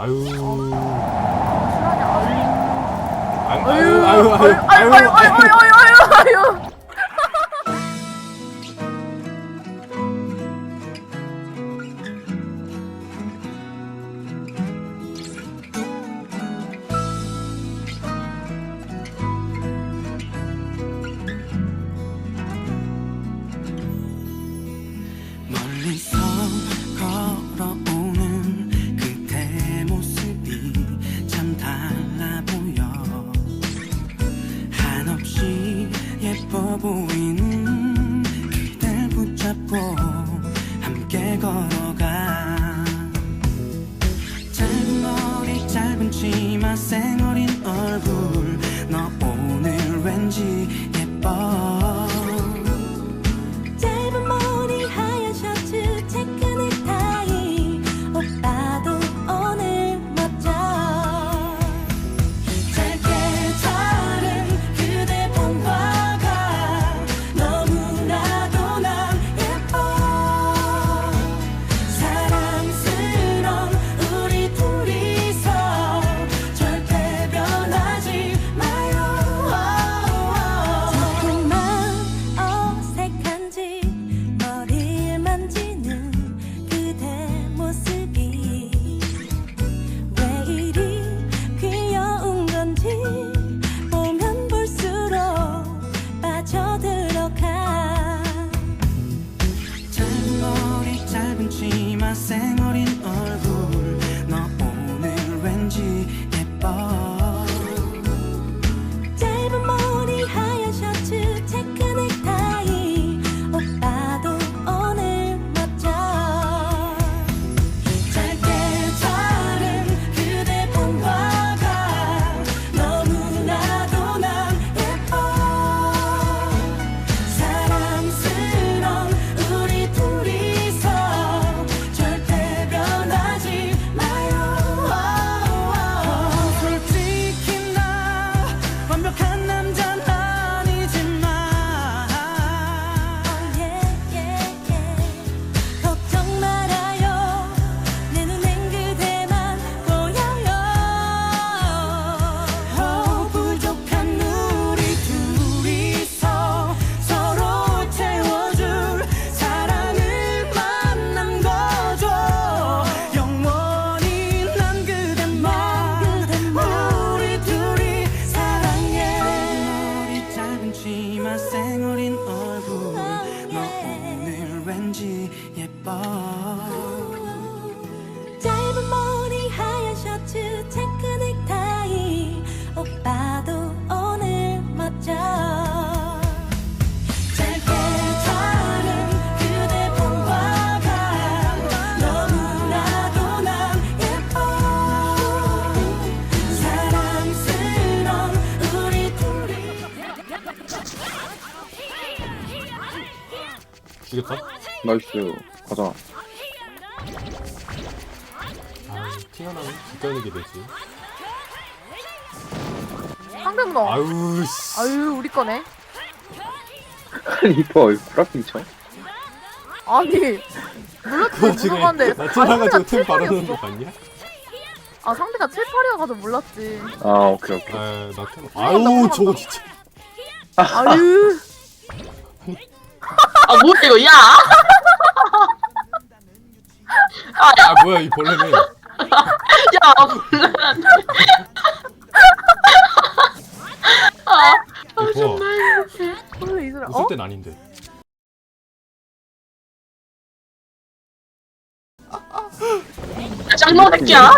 아유. 실화냐? 아유, 아유, 아유, 아유, 아유, 아유, 아유, 아유, 아유, 보이는 그댈 붙잡고 함께 걸어 이겼다? 나이스 가자 아, 튀어나오면 기꺼내게 되지. 상대 문어. 아유, 씨. 아유, 우리 거네. 리퍼 프라핑 쳐? 아니, 지금 물어봤는데. 나 아, 상대가 템 바로 7팔이었어. 거 봤냐? 아, 상대가 7, 8이어가지고 몰랐지. 아 오케이 오케이 아, 나 템. 아유, 저거 진짜. 아유. 아 뭐야 이거 야! 아, 뭐야, 이 벌레는. 야 몰라 좋아. 원래 이 사람, 웃을 어? 땐 아닌데. 짱놈 새끼야